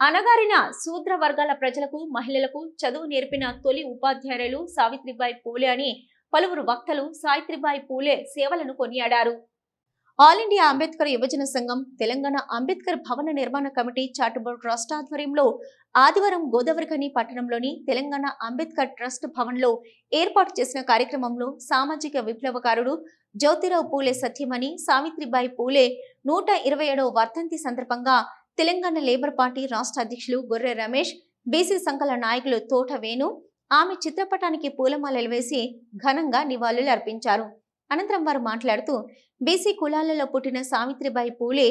అనగారిన శూద్ర వర్గాల ప్రజలకు మహిళలకు చదువు నేర్పిన తొలి ఉపాధ్యాయులు సావిత్రిబాయి పూలే అని పలువురు వక్తలు సావిత్రిబాయి పూలే సేవలను కొనియాడారు. ఆల్ ఇండియా అంబేద్కర్ యువజన సంఘం తెలంగాణ అంబేద్కర్ భవన నిర్మాణ కమిటీ చార్టబుల్ ట్రస్ట్ ఆధ్వర్యంలో ఆదివారం గోదావరిఖని పట్టణంలోని తెలంగాణ అంబేద్కర్ ట్రస్ట్ భవన్లో ఏర్పాటు చేసిన కార్యక్రమంలో సామాజిక విప్లవకారుడు జ్యోతిరావు పూలే సత్యమణి సావిత్రిబాయి పూలే నూట ఇరవై ఏడవ వర్ధంతి సందర్భంగా తెలంగాణ లేబర్ పార్టీ రాష్ట్ర అధ్యక్షులు గొర్రె రమేష్ బీసీ సంఘాల నాయకులు తోట వేణు ఆమె చిత్రపటానికి పూలమాలలు వేసి ఘనంగా నివాళులు అర్పించారు. అనంతరం వారు మాట్లాడుతూ బీసీ కులాలలో పుట్టిన సావిత్రిబాయి పూలే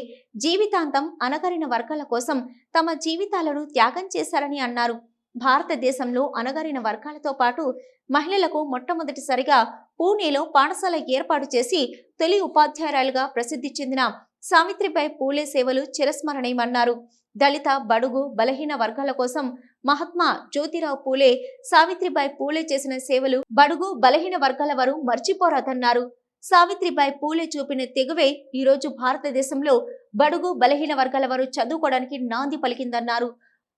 జీవితాంతం అనగరిన వర్గాల కోసం తమ జీవితాలను త్యాగం చేశారని అన్నారు. భారతదేశంలో అనగరిన వర్గాలతో పాటు మహిళలకు మొట్టమొదటిసారిగా పూణేలో పాఠశాల ఏర్పాటు చేసి తొలి ఉపాధ్యాయురాలుగా ప్రసిద్ధి చెందిన సావిత్రిబాయి పూలే సేవలు చిరస్మరణీయమన్నారు. దళిత బడుగు బలహీన వర్గాల కోసం మహాత్మా జ్యోతిరావు పూలే సావిత్రిబాయి పూలే చేసిన సేవలు బడుగు బలహీన వర్గాల వారు మర్చిపోరాదన్నారు. సావిత్రిబాయి పూలే చూపిన తెగువే ఈ రోజు భారతదేశంలో బడుగు బలహీన వర్గాల వారు చదువుకోవడానికి నాంది పలికిందన్నారు.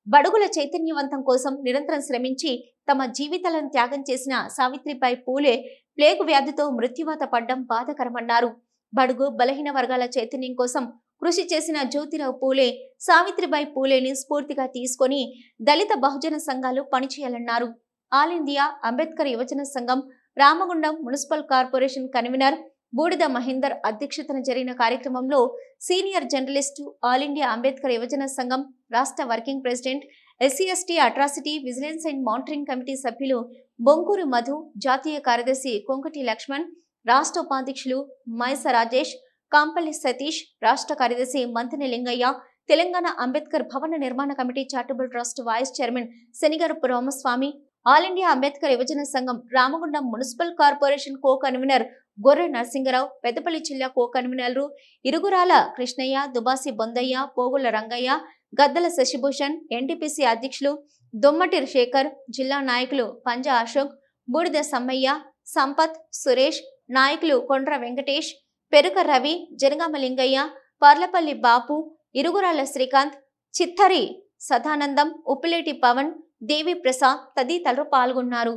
బడుగుల చైతన్యవంతం కోసం నిరంతరం శ్రమించి తమ జీవితాలను త్యాగం చేసిన సావిత్రిబాయి పూలే ప్లేగు వ్యాధితో మృత్యువాత పడ్డం బాధకరమన్నారు. బడుగు బలహీన వర్గాల చైతన్యం కోసం కృషి చేసిన జ్యోతిరావు పూలే సావిత్రిబాయి పూలేని స్ఫూర్తిగా తీసుకొని దళిత బహుజన సంఘాలు పనిచేయాలన్నారు. ఆల్ ఇండియా అంబేద్కర్ యువజన సంఘం రామగుండం మున్సిపల్ కార్పొరేషన్ కన్వీనర్ బూడిద మహేందర్ అధ్యక్షతన జరిగిన కార్యక్రమంలో senior journalist all India Ambedkar యువజన సంఘం రాష్ట్ర working president SC ST atrocity vigilance and monitoring committee సభ్యులు బొంకూరు మధు జాతీయ కార్యదర్శి కొంకటి లక్ష్మణ్ రాష్ట్ర ఉపాధ్యక్షులు మైస రాజేష్ కాంపల్లి సతీష్ రాష్ట్ర కార్యదర్శి మంతిని లింగయ్య తెలంగాణ అంబేద్కర్ భవన నిర్మాణ committee charitable trust vice chairman Shanigarapu Ramaswamy all India Ambedkar యువజన సంఘం Ramagundam municipal corporation co convener Gorre Narasingarao Peddapalli జిల్లా కో కన్వీనర్లు ఇరుగురాల కృష్ణయ్య దుబాసి బొందయ్య పోగుల రంగయ్య గద్దల శశిభూషణ్ ఎన్టీపీసీ అధ్యక్షులు దొమ్మటి శేఖర్ జిల్లా నాయకులు పంజా అశోక్ బూడిద సమ్మయ్య సంపత్ సురేష్ నాయకులు కొండ్ర వెంకటేష్ పెరుక రవి జనగామ లింగయ్య పర్లపల్లి బాపు ఇరుగురాల శ్రీకాంత్ చిత్తరి సదానందం ఉప్పిలేటి పవన్ దేవి ప్రసాద్ తదితరులు పాల్గొన్నారు.